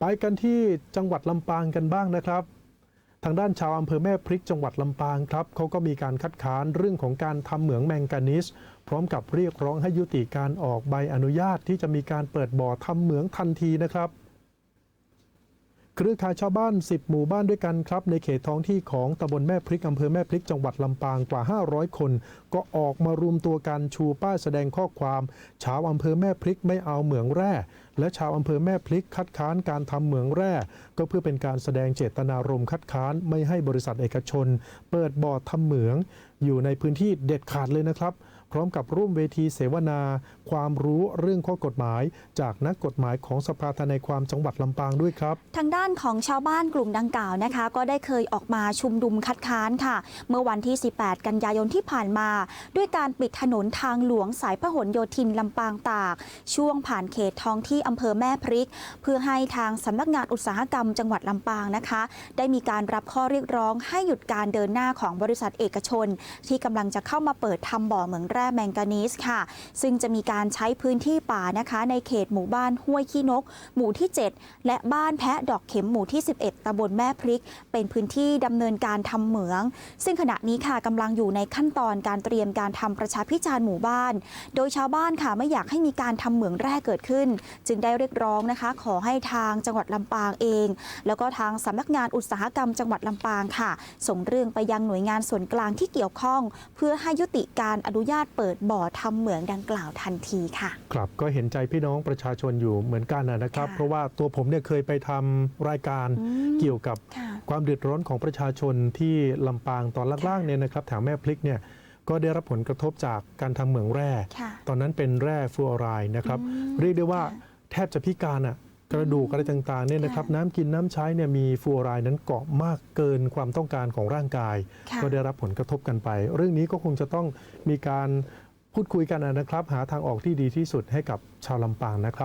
ไปกันที่จังหวัดลำปางกันบ้างนะครับ ทางด้านชาวอำเภอแม่พริกจังหวัดลำปางครับเขาก็มีการคัดค้านเรื่องของการทำเหมืองแมงกานิส พร้อมกับเรียกร้องให้ยุติการออกใบอนุญาตที่จะมีการเปิดบ่อทำเหมืองทันทีนะครับ เครือข่ายชาวบ้าน 10 หมู่บ้านด้วยกันครับ ในเขตท้องที่ของตำบลแม่พริกอำเภอแม่พริกจังหวัดลำปางกว่า 500 คน ก็ออกมารวมตัวกันชูป้ายแสดงข้อความ ชาวอำเภอแม่พริกไม่เอาเหมืองแร่ และชาวอำเภอแม่พริกคัดค้านการทำเหมืองแร่ ก็เพื่อเป็นการแสดงเจตนารมณ์คัดค้านไม่ให้บริษัทเอกชน เปิดบ่อทำเหมือง อยู่ในพื้นที่เด็ดขาดเลยนะครับ พร้อมกับร่วมเวทีเสวนา ความรู้เรื่องข้อกฎหมาย จากนักกฎหมายของสภาทนายความจังหวัดลำปางด้วยครับ ทางด้านของชาวบ้านกลุ่มดังกล่าวนะคะ ก็ได้เคยออกมาชุมนุมคัดค้านค่ะ เมื่อวันที่ 18 กันยายนที่ผ่านมา ด้วยการปิดถนนทางหลวงสายพหลโยธินลำปางตาก ช่วงผ่านเขตท้องที่อำเภอแม่พริก เพื่อให้ทางสำนักงานอุตสาหกรรมจังหวัดลำปางนะคะ ได้มีการรับข้อเรียกร้องให้หยุดการเดินหน้าของบริษัทเอกชน ที่กำลังจะเข้ามาเปิดทำบ่อเหมืองร่แมงกานีสค่ะ ซึ่งจะมีการใช้พื้นที่ป่านะคะ ในเขตหมู่บ้านห้วยขี้นก หมู่ที่ 7 และบ้านแพะดอกเข็มหมู่ที่ 11ตำบลแม่พริก เป็นพื้นที่ดำเนินการทำเหมือง ซึ่งขณะนี้ค่ะกำลังอยู่ในขั้นตอนการเตรียมการทำประชาพิจารณ์หมู่บ้าน โดยชาวบ้านค่ะไม่อยากให้มีการทำเหมืองแร่เกิดขึ้น จึงได้เรียกร้องนะคะ ขอให้ทางจังหวัดลำปางเอง แล้วก็ทางสำนักงานอุตสาหกรรมจังหวัดลำปางค่ะ ส่งเรื่องไปยังหน่วยงานส่วนกลางที่เกี่ยวข้อง เพื่อให้ยุติการอนุญาตเปิดบ่อทำเหมืองดังกล่าวทันทีค่ะ ครับก็เห็นใจพี่น้องประชาชนอยู่เหมือนกันนะครับค่ะเพราะว่าตัวผมเนี่ยเคยไปทำรายการอืมเกี่ยวกับค่ะความเดือดร้อนของประชาชนที่ลำปางตอนล่างๆเนี่ยนะครับแถวแม่พลิกเนี่ยก็ได้รับผลกระทบจากการทำเหมืองแร่ค่ะตอนนั้นเป็นแร่ฟลูออไรด์นะครับอืมเรียกได้ว่าค่ะแทบจะพิการอะ กระดูกอะไรต่างๆเนี่ยนะครับค่ะน้ำกินน้ำใช้เนี่ยมีฟลูออไรด์นั้นเกาะมากเกินความต้องการของร่างกายค่ะก็ได้รับผลกระทบกันไป เรื่องนี้ก็คงจะต้องมีการพูดคุยกันนะครับ หาทางออกที่ดีที่สุดให้กับชาวลำปางนะครับ